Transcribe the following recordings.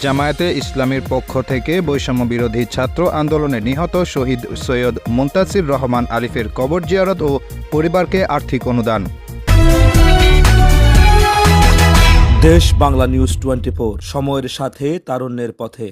জামায়াতে ইসলামীর পক্ষ থেকে বৈষম্য বিরোধী ছাত্র আন্দোলনে নিহত শহীদ সৈয়দ মুন্তাসির রহমান আলিফের কবর জিয়ারত ও পরিবারকে আর্থিক অনুদান। দেশ বাংলা নিউজ টোয়েন্টি সময়ের সাথে তারুণ্যের পথে।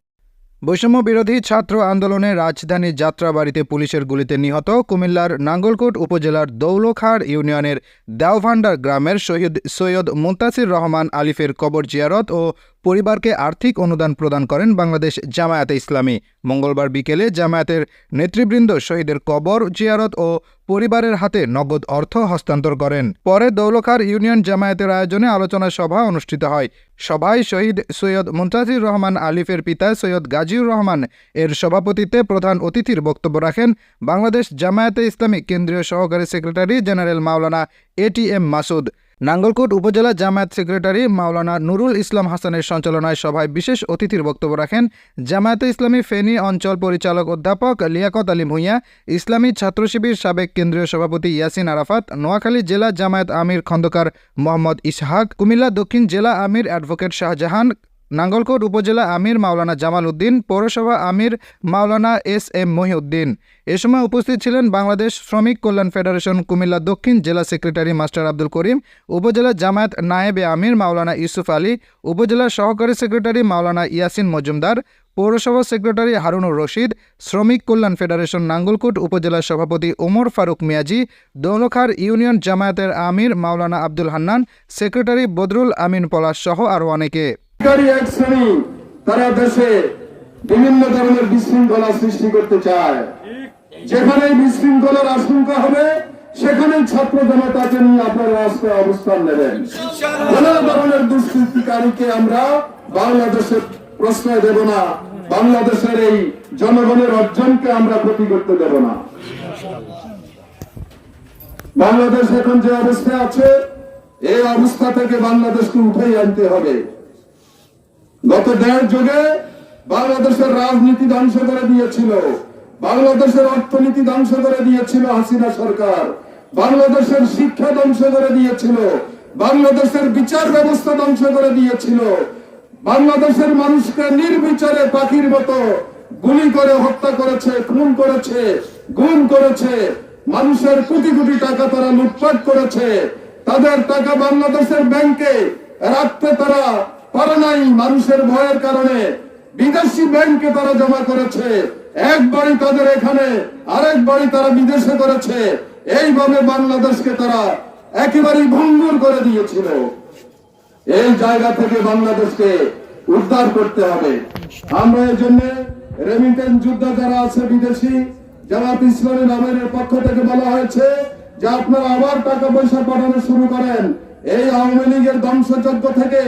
বৈষম্য বিরোধী ছাত্র আন্দোলনে রাজধানী যাত্রাবাড়িতে পুলিশের গুলিতে নিহত কুমিল্লার নাঙ্গলকোট উপজেলার দৌলখাড় ইউনিয়নের দেওভান্ডার গ্রামের শহীদ সৈয়দ মুন্তাসির রহমান আলিফের কবর জিয়ারত ও পরিবারকে আর্থিক অনুদান প্রদান করেন বাংলাদেশ জামায়াতে ইসলামী। মঙ্গলবার বিকেলে জামায়াতের নেতৃবৃন্দ শহীদের কবর, জিয়ারত ও পরিবারের হাতে নগদ অর্থ হস্তান্তর করেন। পরে দৌলখার ইউনিয়ন জামায়াতের আয়োজনে আলোচনা সভা অনুষ্ঠিত হয়। সভায় শহীদ সৈয়দ মুন্তাজির রহমান আলিফের পিতা সৈয়দ গাজীউর রহমান এর সভাপতিত্বে প্রধান অতিথির বক্তব্য রাখেন বাংলাদেশ জামায়াতে ইসলামী কেন্দ্রীয় সহকারী সেক্রেটারি জেনারেল মাওলানা এটিএম মাসুদ। নাঙ্গলকোট উপজেলা জামায়াত সেক্রেটারি মাওলানা নুরুল ইসলাম হাসানের সঞ্চালনায় সভায় বিশেষ অতিথির বক্তব্য রাখেন জামায়াতে ইসলামী ফেনী অঞ্চল পরিচালক অধ্যাপক লিয়াকত আলী ভূঁইয়া, ইসলামী ছাত্র শিবির সাবেক কেন্দ্রীয় সভাপতি ইয়াসিন আরাফাত, নোয়াখালী জেলা জামায়াত আমির খন্দকার মোহাম্মদ ইসহাক, কুমিল্লা দক্ষিণ জেলা আমির অ্যাডভোকেট শাহজাহান নাঙ্গলকোট উপজেলা আমির মাওলানা জামাল উদ্দিন, পৌরসভা আমির মাওলানা এস এম মহিউদ্দিন। এ সময় উপস্থিত ছিলেন বাংলাদেশ শ্রমিক কল্যাণ ফেডারেশন কুমিল্লা দক্ষিণ জেলা সেক্রেটারি মাস্টার আব্দুল করিম, উপজেলা জামায়াত নায়েবে আমির মাওলানা ইউসুফ আলী, উপজেলা সহকারী সেক্রেটারি মাওলানা ইয়াসিন মজুমদার, পৌরসভা সেক্রেটারি হারুনুর রশিদ, শ্রমিক কল্যাণ ফেডারেশন নাঙ্গলকোট উপজেলা সভাপতি ওমর ফারুক মিয়াজি, দৌলখার ইউনিয়ন জামায়াতের আমির মাওলানা আব্দুল হান্নান, সেক্রেটারি বদরুল আমিন পলাশ সহ আরও অনেকে। শিকারী এক শ্রেণি তারা দেশে বিভিন্ন ধরনের বিশৃঙ্খলা সৃষ্টি করতে চায়। যেখানে বিশৃঙ্খলার আশঙ্কা হবে সেখানে ছাত্র জনতাকে নিয়ে আপনারা আজকে অবস্থান নেবেন। কোন ধরনের দুষ্কৃতিকারীকে আমরা বাংলাদেশের প্রশ্রয় দেব না, বাংলাদেশের এই জনগণের অর্জনকে আমরা ক্ষতি করতে দেব না। বাংলাদেশ এখন যে অবস্থায় আছে, এই অবস্থা থেকে বাংলাদেশকে উঠেই আনতে হবে। গত দেড় যুগে বাংলাদেশের রাজনীতি ধ্বংস করে দিয়েছিল। বাংলাদেশের অর্থনীতি ধ্বংস করে দিয়েছিল হাসিনা সরকার। বাংলাদেশের শিক্ষা ধ্বংস করে দিয়েছিল। বাংলাদেশের বিচার ব্যবস্থা ধ্বংস করে দিয়েছিল। বাংলাদেশের মানুষকে নির্বিচারে পাখির মতো গুলি করে হত্যা করেছে, খুন করেছে, গুম করেছে। মানুষের কোটি কোটি টাকা তারা লুটপাট করেছে। তাদের টাকা বাংলাদেশের ব্যাংকে রাখতে তারা পারে নাই মানুষের ভয়ের কারণে বিদেশি ব্যাংকে তারা জমা করেছে। এক বাড়ি তাদের এখানে, আরেক বাড়ি তারা বিদেশে করেছে। এইভাবে বাংলাদেশকে তারা একেবারেই ভঙ্গুর করে দিয়েছিল। এই জায়গা থেকে বাংলাদেশকে উদ্ধার করতে হবে। আমরা এই জন্য রেমিটেন্স যোদ্ধা যারা আছে, বিদেশি, জামাত ইসলামী নামের পক্ষ থেকে বলা হয়েছে যে আপনারা আবার টাকা পয়সা পাঠানো শুরু করেন। এই আওয়ামী লীগের ধ্বংসযজ্ঞ থেকে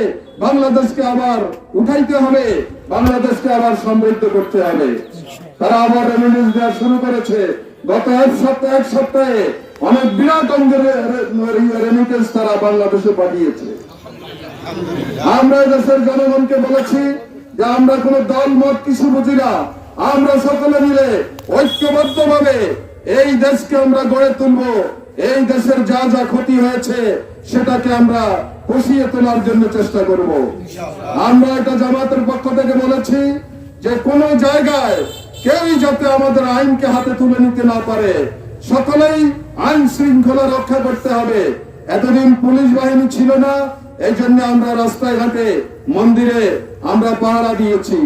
বাংলাদেশকে আবার উঠাইতে হবে, বাংলাদেশকে আবার সমৃদ্ধ করতে হবে। তারা আবার রেমিটেন্স দেওয়া শুরু করেছে। গত এক সপ্তাহে এক সপ্তাহে অনেক বিরাট অঙ্গের রেমিটেন্স তারা বাংলাদেশে পাঠিয়েছে। আমরা দেশের জনগণকে বলেছি যে আমরা কোন দল, মত কিছু বুঝি না। আমরা সকলে মিলে ঐক্যবদ্ধ এই দেশকে আমরা গড়ে তুলব। এই দেশের যা যা ক্ষতি হয়েছে সেটাকে আমরা পুষিয়ে তোলার জন্য চেষ্টা করব। আমরা এটা জামাতের পক্ষ থেকে বলেছি যে কোন জায়গায় কেউই যাতে আমাদের আইনকে হাতে তুলে নিতে না পারে সকলেই আইন শৃঙ্খলা রক্ষা করতে হবে। এতদিন পুলিশ বাহিনী ছিল না এই জন্য আমরা রাস্তায় ঘাটে মন্দিরে আমরা পাহারা দিয়েছি।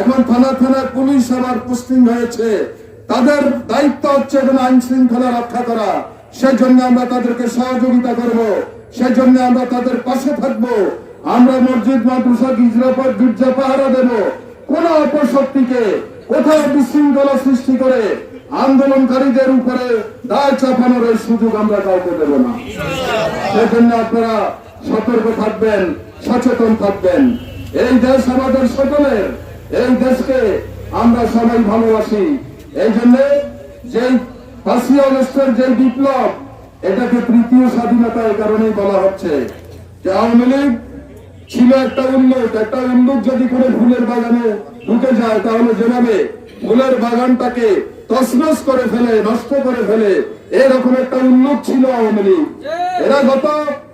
এখন থানা থানা পুলিশ আবার পোস্টিং হয়েছে। তাদের দায়িত্ব হচ্ছে এখন আইন শৃঙ্খলা রক্ষা করা। সেজন্য আমরা তাদেরকে সহযোগিতা করব। সেজন্য আমরা তাদের পাশে থাকব। আমরা মসজিদ, মাদ্রাসা গিজরাপদ গির্জা পাহারা দেব। কোন অপশক্তিকে কোথাও বিশৃঙ্খলা সৃষ্টি করে আন্দোলনকারীদের উপরে দায় চাপানোর এই সুযোগ আমরা কাউকে দেব না। সেজন্য আপনারা সতর্ক থাকবেন, সচেতন থাকবেন। এই দেশ আমাদের সকলের, এই দেশকে আমরা সবাই ভালোবাসি। এই জন্য যে পাঁচই অগস্টের যে বিপ্লব এটাকে তৃতীয় স্বাধীনতা এই কারণেই বলা হচ্ছে যে আওয়ামী লীগ ছিল একটা উল্লুক একটা উল্লুক যদি কোনো ফুলের বাগানে ঢুকে যায়, তাহলে যেভাবে ফুলের বাগানটাকে তসনস করে ফেলে, নষ্ট করে ফেলে, এরকম একটা উল্লুক ছিল আওয়ামী লীগ। এরা গত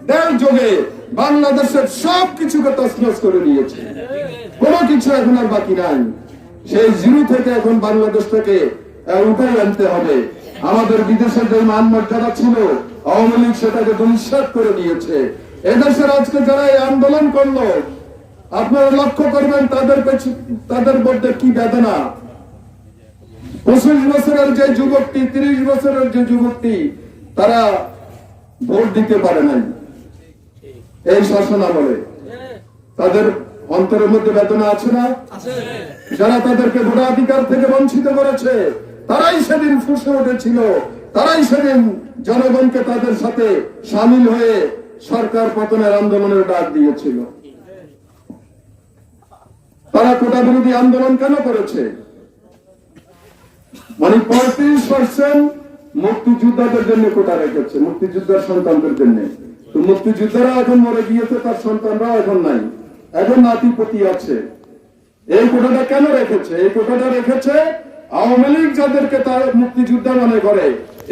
দেড় যুগে বাংলাদেশের সব কিছুকে তসনস করে দিয়েছে কোনো কিছু এখন আর বাকি নাই। সেই জিরো থেকে এখন বাংলাদেশটাকে উঠাই আনতে হবে। আমাদের বিদেশের যে মান মর্যাদা ছিল আওয়ামী লীগ সেটাকে দুঃসাত করে দিয়েছে। এদেশের আজকে যারা এই আন্দোলন করল আপনারা লক্ষ্য করবেন তাদের তাদের মধ্যে কি বেদনা। পঁচিশ বছরের যে যুবকটি তিরিশ বছরের যে যুবকটি তারা ভোট দিতে পারে নাই। এই শাসন আমলে তাদের অন্তরের মধ্যে বেদনা আছে না? যারা তাদেরকে ভোটাধিকার থেকে বঞ্চিত করেছে তারাই সেদিন ফুসে উঠেছিল। তারাই সেদিন জনগণকে তাদের সাথে সামিল হয়ে সরকার পতনের আন্দোলনের ডাক দিয়েছিল। তারা কোটা বিরোধী আন্দোলন কেন করেছে? মানে পঁয়ত্রিশ পার্সেন্ট মুক্তিযোদ্ধাদের জন্য কোটা রেখেছে, মুক্তিযোদ্ধার সন্তানদের জন্য। তো মুক্তিযোদ্ধারা এখন মরে গিয়েছে, তার সন্তানরা এখন নাই। এখন নাতিপতি আছে। এই কোটাটা কেন রেখেছে? এই কোটাটা রেখেছে আওয়ামী লীগ যাদেরকে তার মুক্তিযোদ্ধা মনে করে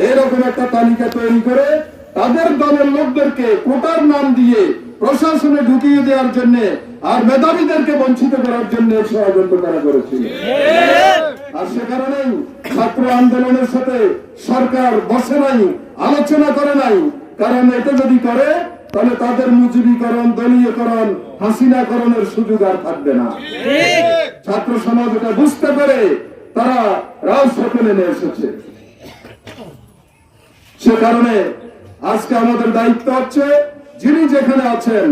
এরকম একটা তালিকা তৈরি করে তাদের দলের লোকদেরকে কোটার নাম দিয়ে প্রশাসনে ঢুকিয়ে দেওয়ার জন্য আর মেধাবীদেরকে বঞ্চিত করার জন্য ষড়যন্ত্র তারা করেছিল আর সে কারণেই ছাত্র আন্দোলনের সাথে সরকার বসে নাই আলোচনা করে নাই। কারণ এটা যদি করে তাহলে তাদের মুজিবীকরণ দলীয়করণ হাসিনাকরণের সুযোগ আর থাকবে না। ছাত্র সমাজ এটা বুঝতে পেরে তারা রাজপথে নেমে এসেছে। সে কারণে আজকে আমাদের দায়িত্ব হচ্ছে, যিনি যেখানে আছেন,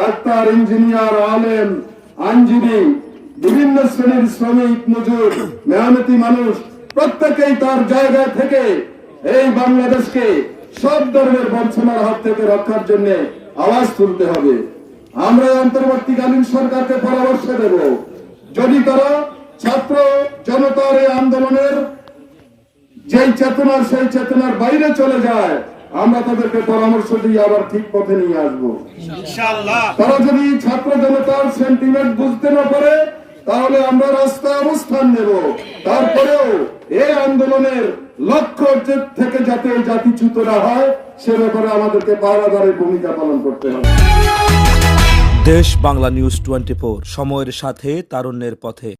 ডাক্তার, ইঞ্জিনিয়ার, আলেম, আইনজীবী, বিভিন্ন শ্রেণির শ্রমিক, মজুর মেহনতি মানুষ, প্রত্যেকেই তার জায়গা থেকে এই বাংলাদেশকে সব ধরনের বঞ্চনার হাত থেকে রক্ষার জন্য আওয়াজ তুলতে হবে। আমরা অন্তর্বর্তীকালীন সরকারকে পরামর্শ দেব। যদি তারা ছাত্র জনতার এই আন্দোলনের যেই চেতনার সেই চেতনার বাইরে চলে যায় আমরা তাদেরকে পরামর্শ দিয়ে আবার ঠিক পথে নিয়ে আসব। তারা যদি ছাত্র জনতার সেন্টিমেন্ট বুঝতে না পারে তাহলে আমরা রাস্তায় অবস্থান নেব। তারপরেও এই আন্দোলনের লক্ষ্য যে- থেকে যাতে জাতিচ্যুত না হয় সে ব্যাপারে আমাদেরকে পাহারাদারের ভূমিকা পালন করতে হবে। দেশ বাংলা নিউজ টোয়েন্টি সময়ের সাথে তারুণ্যের পথে।